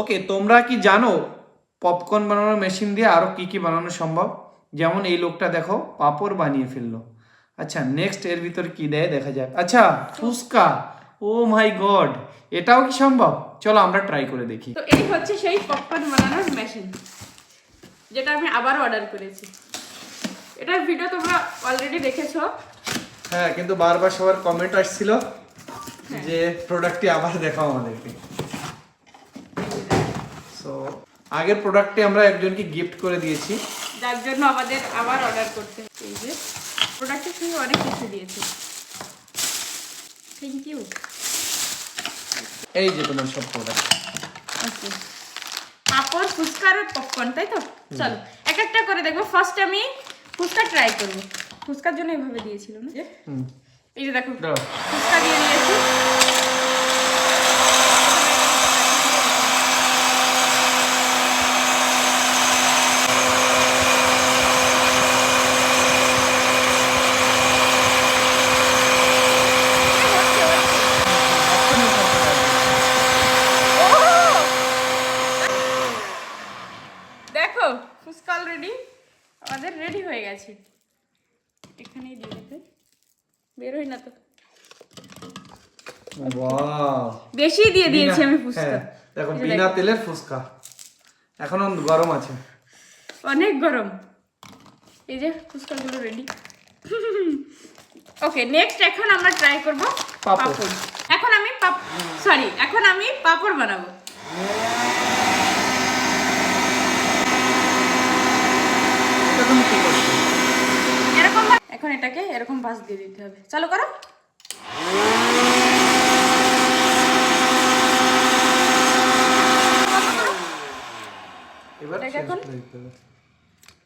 ওকে তোমরা কি জানো পপকর্ন বানানোর মেশিন দিয়ে আরও কি কি বানানো সম্ভব? যেমন এই লোকটা দেখো পাপড় বানিয়ে ফেলল। আচ্ছা নেক্সট এর ভিতর কি দেয় দেখা যাক। আচ্ছা ফুচকা। ও মাই গড এটাও কি সম্ভব? চলো আমরা ট্রাই করে দেখি। তো এই হচ্ছে সেই পপকর্ন বানানোর মেশিন যেটা আমি আবার অর্ডার করেছি। এটার ভিডিও তোমরা অলরেডি দেখেছ। হ্যাঁ কিন্তু বারবার সবার কমেন্ট আসছিল যে প্রোডাক্টটি আবার দেখাও আমাদেরকে। সো আগের প্রোডাক্টটি আমরা একজনকে গিফট করে দিয়েছি। যার জন্য আমাদের আবার অর্ডার করতে হচ্ছে। এই যে। প্রোডাক্টের সঙ্গে অনেক কিছু দিয়েছে। থ্যাংক ইউ এই যে তোমার সব প্রোডাক্ট ওকে পাপড় ফুচকা আর পপকর্ন তাই তো? চলো এক একটা করে দেখব। ফার্স্ট আমি ফুচকা ট্রাই করব। ফুচকার জন্য এইভাবে দিয়েছিল না? এই যে দেখো। ফুচকা দিয়ে দিয়েছি দেখো ফুচকা অলরেডি আমাদের রেডি হয়ে গেছে। এখানেই দিয়ে দেবে বের হই না তো। ওয়াও বেশি দিয়ে দিয়েছি আমি ফুচকা। হ্যাঁ, দেখো বিনা তেলের ফুচকা। এখনও গরম আছে। অনেক গরম। এই যে ফুচকাগুলো রেডি ওকে নেক্সট এখন আমরা ট্রাই করব পাপড়। এখন আমি পাপ সরি এখন আমি পাপড় বানাবো এটা তুমি কি করছ এরকম ভাবে- এখন এটাকে এরকম ভাঁজ দিয়ে দিতে হবে। চালু করো।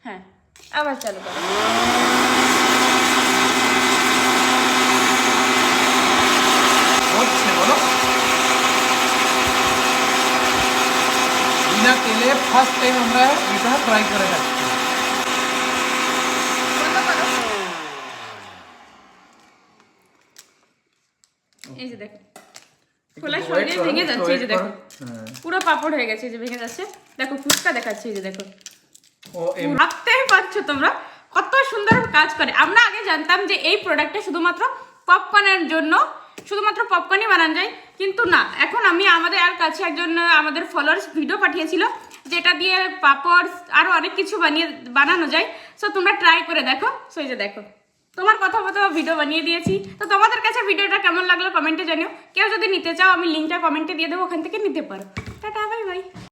হ্যাঁ আবার চালু করো। বিনা তেলে ফার্স্ট টাইম আমরা এটা ট্রাই করে থাকি বন্ধ করো এই যে দেখো। খোলা শরীরে ভেঙে যাচ্ছে এই যে দেখো। হ্যাঁ। পুরো পাপড় হয়ে গেছে এই যে ভেঙে যাচ্ছে। দেখো ফুচকা দেখাচ্ছে এই যে দেখো। ভাবতেই পারছ তোমরা? কত সুন্দর কাজ করে। আমরা আগে জানতাম যে এই প্রোডাক্টটা শুধুমাত্র পপকর্নের জন্য শুধুমাত্র পপকর্নই বানানো যায়। কিন্তু না এখন আমি আমাদের আর কাছে একজন আমাদের ফলোয়ার্স ভিডিও পাঠিয়েছিল যেটা দিয়ে পাপড় আরও অনেক কিছু বানিয়ে বানানো যায়। সো তোমরা ট্রাই করে দেখো। সো এই যে দেখো। তোমার কথা মতো ভিডিও বানিয়ে দিয়েছি। তো তোমাদের কাছে ভিডিওটা কেমন লাগল কমেন্টে জানিও। কেউ যদি নিতে চাও, আমি লিঙ্কটা কমেন্টে দিয়ে দেবো, ওখান থেকে নিতে পারো।